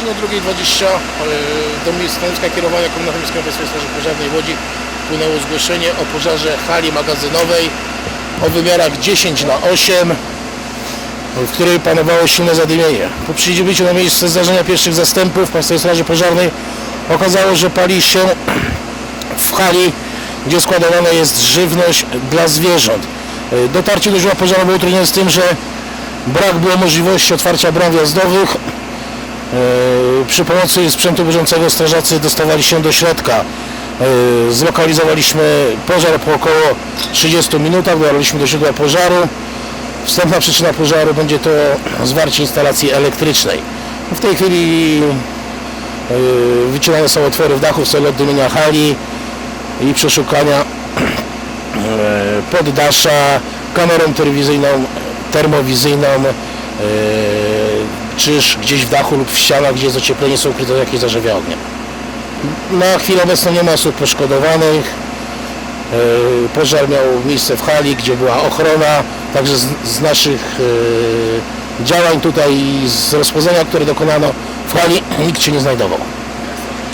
2.20 e, do miejsca stanowiska kierowania Komendanta Miejskiego Państwowej Straży Pożarnej Łodzi wpłynęło zgłoszenie o pożarze hali magazynowej o wymiarach 10 na 8 w której panowało silne zadymienie. Po przybyciu na miejsce zdarzenia pierwszych zastępów Państwowej Straży Pożarnej okazało, że pali się w hali, gdzie składowana jest żywność dla zwierząt. E, Dotarcie do źródła pożaru było utrudnione z tym, że brak było możliwości otwarcia bram wjazdowych. E, Przy pomocy sprzętu bieżącego strażacy dostawali się do środka. E, Zlokalizowaliśmy pożar po około 30 minutach, dotarliśmy do źródła pożaru. Wstępna przyczyna pożaru będzie to zwarcie instalacji elektrycznej. W tej chwili e, wycinane są otwory w dachu w celu oddymienia hali i przeszukania poddasza kamerą telewizyjną, termowizyjną czyż gdzieś w dachu lub w ścianach, gdzie jest ocieplenie są ukryte jakieś zarzewia ognia. Na chwilę obecną nie ma osób poszkodowanych. E, Pożar miał miejsce w hali, gdzie była ochrona, także z, z naszych e, działań tutaj z rozpoznania, które dokonano w hali nikt się nie znajdował.